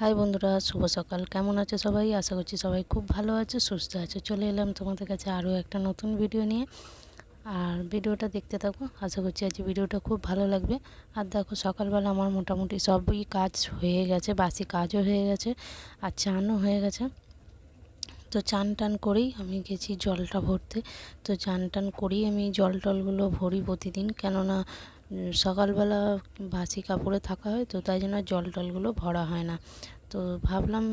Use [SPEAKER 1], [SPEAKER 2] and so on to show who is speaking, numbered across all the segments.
[SPEAKER 1] High বন্ধুরা, শুভ সকাল। কেমন আছে সবাই? আশা করছি সবাই খুব ভালো আছে, সুস্থ আছে। চলে এলাম তোমাদের কাছে আরও একটা নতুন ভিডিও নিয়ে। আর ভিডিওটা দেখতে থাকো, আশা করছি আজ ভিডিওটা খুব ভালো লাগবে। আর দেখো, সকালবেলা আমার মোটামুটি সবই কাজ হয়ে গেছে, বাসি কাজও হয়ে গেছে, আর চানও হয়ে গেছে। তো চান টান করেই আমি গেছি জলটা ভরতে। তো চান টান করেই আমি জল টলগুলো ভরি প্রতিদিন। কেননা সকালবেলা বাসি কাপড়ে থাকা হয় তো তাই জন্য জল টলগুলো ভরা হয় না। তো ভাবলাম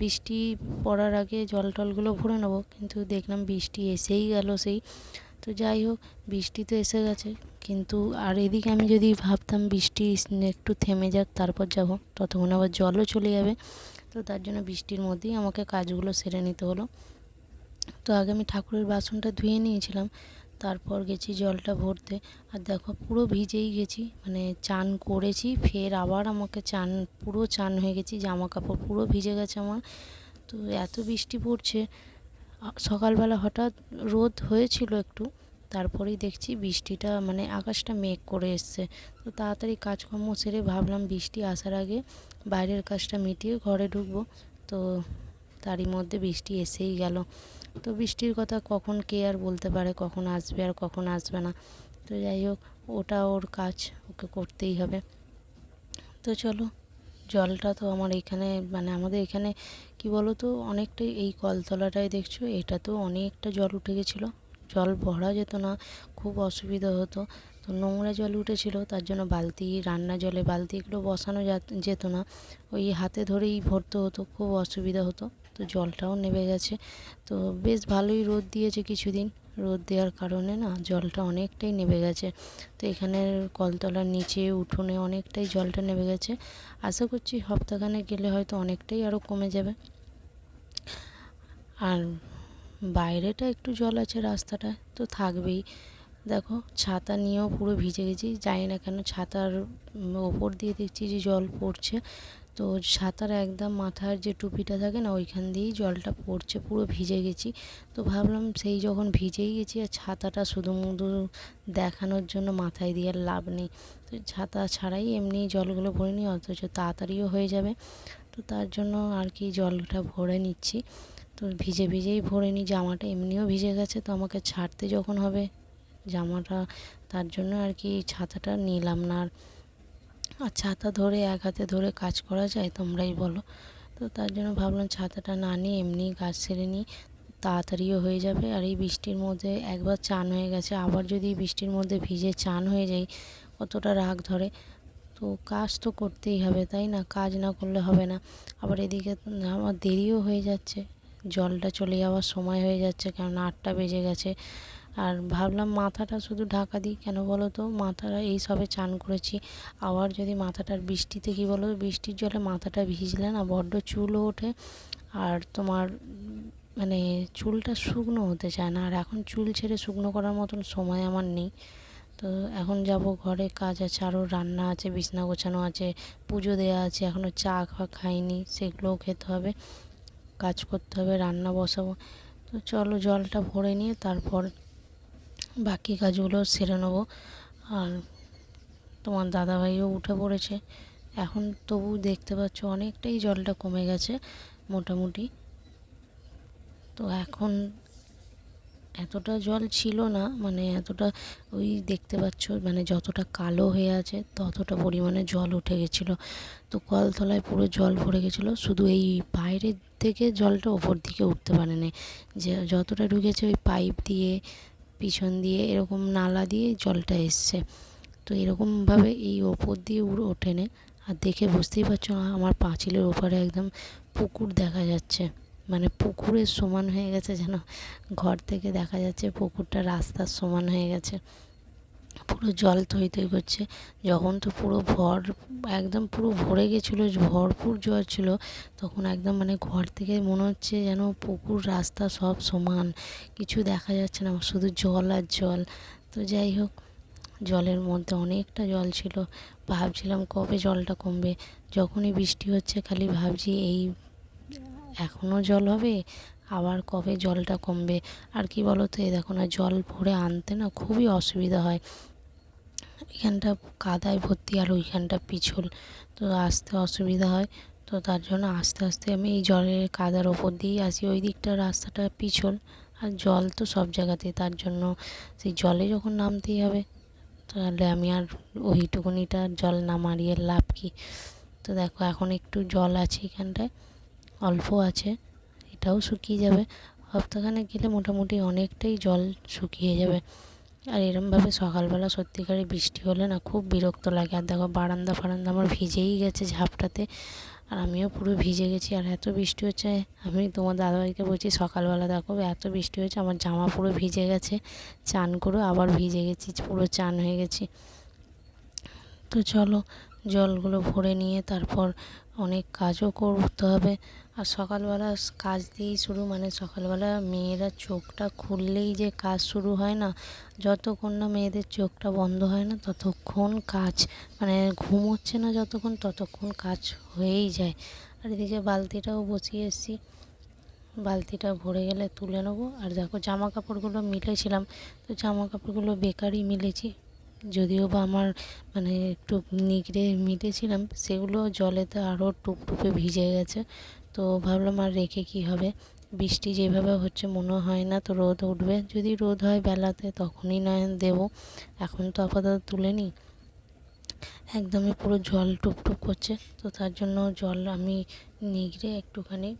[SPEAKER 1] বৃষ্টি পড়ার আগে জল টলগুলো ভরে নেব, কিন্তু দেখলাম বৃষ্টি এসেই গেল সেই। তো যাই হোক, বৃষ্টি তো এসে গেছে, কিন্তু আর এদিকে আমি যদি ভাবতাম বৃষ্টি একটু থেমে যাক, তারপর যাব। ততক্ষণ আবার জলও চলে যাবে। তো তার জন্য বৃষ্টির মধ্যেই আমাকে কাজগুলো সেরে নিতে হলো। তো আগে আমি ঠাকুরের বাসনটা ধুয়ে নিয়েছিলাম তারপর গেছি জলটা ভরতে। আর দেখো, পুরো ভিজেই গেছি মানে চান করেছি, ফের আবার আমাকে চান, পুরো চান হয়ে গেছি জামা কাপড় পুরো ভিজে গেছে আমার। তো এত বৃষ্টি পড়ছে সকালবেলা হঠাৎ রোদ হয়েছিল একটু, তারপরেই দেখছি বৃষ্টিটা মানে আকাশটা মেঘ করে এসছে। তো তাড়াতাড়ি কাজকর্ম সেরে ভাবলাম বৃষ্টি আসার আগে বাইরের কাজটা মিটিয়ে ঘরে ঢুকবো। তো তারই মধ্যে বৃষ্টি এসেই গেল। তো বৃষ্টির কথা কখন কে আর বলতে পারে, কখন আসবে আর কখন আসবে না। তো যাই হোক, ওটা ওর কাজ, ওকে করতেই হবে। তো চলো, জলটা তো আমার এখানে মানে আমাদের এখানে, কি বলো তো অনেকটাই এই কলতলাটায় দেখছ, এটা তো অনেকটা জল উঠে গেছিল। জল ভরা যেত না, খুব অসুবিধা হতো। তো নোংরা জল উঠেছিল, তার জন্য বালতি, রান্না জলে বালতি এগুলো বসানো যেত না। ওই হাতে ধরেই ভরতে হতো, খুব অসুবিধা হতো। তো জলটাও নেমে গেছে। তো বেশ ভালোই রোদ দিয়েছে কিছুদিন। রোদ দেওয়ার কারণে না জলটা অনেকটাই নেমে গেছে। তো এখানের কলতলার নিচে, উঠোনে অনেকটাই জলটা নেমে গেছে। আশা করছি সপ্তাহখানে গেলে হয়তো অনেকটাই আরও কমে যাবে। আর বাইরেটা একটু জল আছে রাস্তাটা তো থাকবেই। দেখো ছাতা নিয়েও পুরো ভিজে গেছি। জানি না কেন ছাতার ওপর দিয়ে দেখছি যে জল পড়ছে। তো ছাতার একদম মাথার যে টুপিটা থাকে না, ওইখান দিয়েই জলটা পড়ছে, পুরো ভিজে গেছি। তো ভাবলাম সেই যখন ভিজেই গেছি আর ছাতাটা শুধু মুধু দেখানোর জন্য মাথায় দিয়ে লাভ নেই। তো ছাতা ছাড়াই এমনি জলগুলো ভরে নিই, অথচ তাড়াতাড়িও হয়ে যাবে। তো তার জন্য আর কি জলটা ভরে নিচ্ছি। তো ভিজে ভিজেই ভরে নিই, জামাটা এমনিও ভিজে গেছে, তো আমাকে ছাড়তে যখন হবে জামাটা, তার জন্য আর কি ছাতাটা নিলাম না আর। আর ছাতা ধরে এক হাতে ধরে কাজ করা যায়, তোমরাই বলো। তো তার জন্য ভাবলাম ছাতাটা না নিয়ে এমনি গাছ সেরে নিই, তাড়াতাড়িও হয়ে যাবে। আর এই বৃষ্টির মধ্যে একবার চান হয়ে গেছে, আবার যদি বৃষ্টির মধ্যে ভিজে চান হয়ে যায়, কতটা রাগ ধরে। তো কাজ তো করতেই হবে, তাই না? কাজ না করলে হবে না। আবার এদিকে আমার দেরিও হয়ে যাচ্ছে, জলটা চলে যাওয়ার সময় হয়ে যাচ্ছে, কারণ আটটা বেজে গেছে। আর ভাবলাম মাথাটা শুধু ঢাকা দিই, কেন বলো তো? মাথাটা এই সবে চান করেছি। আবার যদি মাথাটার বৃষ্টিতে কী বলো? বৃষ্টির জলে মাথাটা ভিজলে না বড্ড চুলও ওঠে আর তোমার মানে চুলটা শুকনো হতে চায় না। আর এখন চুল ছেড়ে শুকনো করার মতন সময় আমার নেই। তো এখন যাব ঘরে, কাজ আছে আরও রান্না আছে, বিছনা গোছানো আছে, পুজো দেওয়া আছে এখনও চা খাওয়া খাইনি, সেগুলোও খেতে হবে, কাজ করতে হবে, রান্না বসাবো। তো চলো জলটা ভরে নিয়ে তারপর বাকি কাজগুলো সেরে নেব। আর তোমার দাদাভাইও উঠে পড়েছে। এখন তবু দেখতে পাচ্ছ অনেকটাই জলটা কমে গেছে মোটামুটি। তো এখন এতটা জল ছিল না মানে এতটা ওই দেখতে পাচ্ছ মানে যতটা কালো হয়ে আছে ততটা পরিমাণে জল উঠে গেছিল। তো কলতলায় পুরো জল ভরে গেছিল, শুধু এই বাইরের থেকে জলটা ওপর দিকে উঠতে পারেনি। যে যতটা ঢুকেছে ওই পাইপ দিয়ে পিছন দিয়ে এরকম নালা দিয়ে জলটা এসছে। তো এরকমভাবে এই ওপর দিয়ে উড়ে ওঠেনে আর দেখে বুঝতেই পারছ আমার পাঁচিলের ওপারে একদম পুকুর দেখা যাচ্ছে। মানে পুকুরের সমান হয়ে গেছে যেন। ঘর থেকে দেখা যাচ্ছে পুকুরটা রাস্তার সমান হয়ে গেছে। পুরো জল থই থই করছে। যখন তো পুরো ভর, একদম পুরো ভরে গেছিল, ভরপুর জল ছিল, তখন একদম মানে ঘর থেকে মনে হচ্ছে যেন পুকুর, রাস্তা সব সমান। কিছু দেখা যাচ্ছে না, শুধু জল আর জল। তো যাই হোক, জলের মধ্যে অনেকটা জল ছিল। ভাবছিলাম কবে জলটা কমবে। যখনই বৃষ্টি হচ্ছে, খালি ভাবছি এই এখনও জল হবে? আবার কবে জলটা কমবে? আর কি বলো তো এই দেখো না, জল ভরে আনতে না খুবই অসুবিধা হয়। এখানটা কাদায় ভর্তি আর ওইখানটা পিছল। তো আসতে অসুবিধা হয়। তো তার জন্য আস্তে আস্তে আমি এই জলের কাদার ওপর দিয়েই আসি ওই দিকটা রাস্তাটা পিছল আর জল তো সব জায়গাতেই তার জন্য সেই জলে যখন নামতেই হবে, তাহলে আমি আর ওইটুকুনিটা জল না মারিয়ে লাভ কি? তো দেখো, এখন একটু জল আছে এখানটায়, অল্প আছে। এটাও শুকিয়ে যাবে। সপ্তাহখানে গেলে মোটামুটি অনেকটাই জল শুকিয়ে যাবে। আর এরমভাবে সকালবেলা সত্যিকারে বৃষ্টি হলে না খুব বিরক্ত লাগে। আর দেখো বারান্দা ফারান্দা আমার ভিজেই গেছে ঝাপটাতে। আর আমিও পুরো ভিজে গেছি। আর এত বৃষ্টি হচ্ছে, আমি তোমার দাদাভাইকে বলছি সকালবেলা দেখো এত বৃষ্টি হয়েছে, আমার জামা পুরো ভিজে গেছে। চান করে আবার ভিজে গেছি, পুরো চান হয়ে গেছি। তো চলো জলগুলো ভরে নিয়ে তারপর অনেক কাজও করতে হবে। আর সকালবেলা কাজ দিয়েই শুরু মানে সকালবেলা মেয়েরা চোখটা খুললেই যে কাজ শুরু হয় না, যতক্ষণ না মেয়েদের চোখটা বন্ধ হয় না, ততক্ষণ কাজ মানে ঘুম হচ্ছে না যতক্ষণ, ততক্ষণ কাজ হয়েই যায়। আর এদিকে বালতিটাও বসিয়ে এসেছি। বালতিটা ভরে গেলে তুলে নেব। আর দেখো জামা কাপড়গুলো মিলেছিলাম, তো জামা কাপড়গুলো বেকারই মিলেছি। যদিও বা আমার মানে একটু নিগড়ে মিটেছিলাম, সেগুলো জলেতে আরও টুপটুপে ভিজে গেছে। তো ভাবলাম আর রেখে কী হবে? বৃষ্টি যেভাবে হচ্ছে মনে হয় না, তো রোদ উঠবে। যদি রোদ হয় বেলাতে তখনই নয় দেবো। এখন তো আপাতত তুলে নিই। একদমই পুরো জল টুপটুপ করছে, তো তার জন্য জল আমি নিগড়ে একটুখানি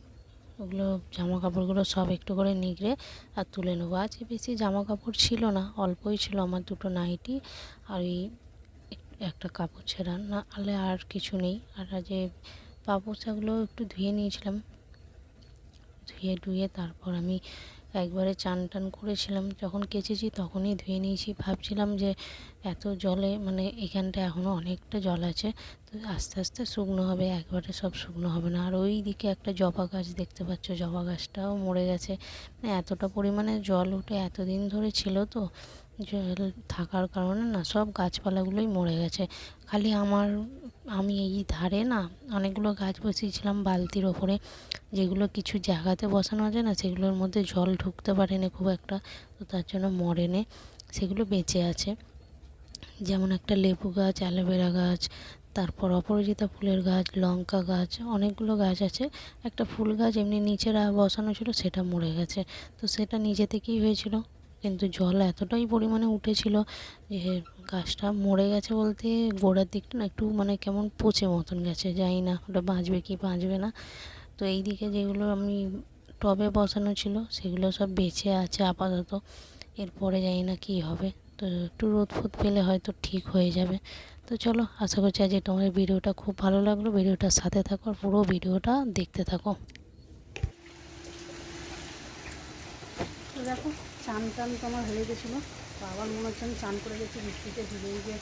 [SPEAKER 1] ওগুলো জামা কাপড়গুলো সব একটু করে নিগড়ে আর তুলে নেব। আজ বেশি জামা কাপড় ছিল না, অল্পই ছিল আমার দুটো নাইটি আর ওই একটা কাপড় ছেঁড়া। না আলে আর কিছু নেই। আর যে পাপোছাগুলো একটু ধুয়ে নিয়েছিলাম, ধুয়ে ধুয়ে তারপর আমি একবারে চান টান করেছিলাম, যখন কেচেছি তখনই ধুয়ে নিয়েছি। ভাবছিলাম যে এত জলে মানে এখানটা এখনও অনেকটা জল আছে, তো আস্তে আস্তে শুকনো হবে, একবারে সব শুকনো হবে না। আর ওই দিকে একটা জবা গাছ দেখতে পাচ্ছ, জবা গাছটাও মরে গেছে। মানে এতটা পরিমাণে জল উঠে এতদিন ধরে ছিল তো, জল থাকার কারণে না সব গাছপালাগুলোই মরে গেছে। খালি আমার, আমি এই ধারে না অনেকগুলো গাছ বসিয়েছিলাম বালতির ওপরে যেগুলো কিছু জায়গাতে বসানো আছে না, সেগুলোর মধ্যে জল ঢুকতে পারেনি খুব একটা, তো তার জন্য মরেনে সেগুলো বেঁচে আছে। যেমন একটা লেবু গাছ, অ্যালোভেরা গাছ, তারপর অপরাজিতা ফুলের গাছ, লঙ্কা গাছ, অনেকগুলো গাছ আছে। একটা ফুল গাছ এমনি নিচে বসানো ছিল, সেটা মরে গেছে। তো সেটা নিজে থেকেই হয়েছিল, কিন্তু জল এতটাই পরিমাণে উঠেছিল যে গাছটা মরে গেছে বলতে গোড়ার দিকটা না একটু মানে কেমন পচে মতন গেছে, জানি না ওটা বাঁচবে কি বাঁচবে না। তো এই দিকে যেগুলো আমি টবে বসানো ছিল, সেগুলো সব বেঁচে আছে আপাতত। এরপরে জানি না কী হবে। তো একটু রোদ ফোদ পেলে হয়তো ঠিক হয়ে যাবে। তো চলো, আশা করছি আজ তোমার ভিডিওটা খুব ভালো লাগল। ভিডিওটার সাথে থাকো আর পুরো ভিডিওটা দেখতে থাকো।
[SPEAKER 2] দেখো চান টান তো আমার হয়ে গেছিল। তো আবার মনে হচ্ছে আমি চান করে গেছি বৃষ্টিতে ভিজেই যে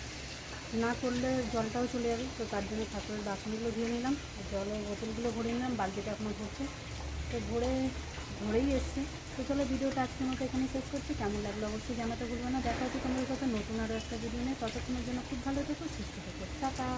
[SPEAKER 2] না করলে জলটাও চলে যাবে, তো তার জন্য ঠাকুরের বাসনগুলো ধুয়ে নিলাম, আর জলের বোতলগুলো ভরে নিলাম, বালতিটা এখনও ভরছে তো ভরে ভরেই এসছে। তো চলো ভিডিওটা আজকের মতো এখানে শেষ করছি। কেমন লাগল অবশ্যই জানাতে ভুলবে না। দেখা হচ্ছে তোমাদের সাথে নতুন আরও একটা ভিডিও নিয়ে। ততক্ষণের জন্য খুব ভালো থেকো, সুস্থ থেকো। টাটা!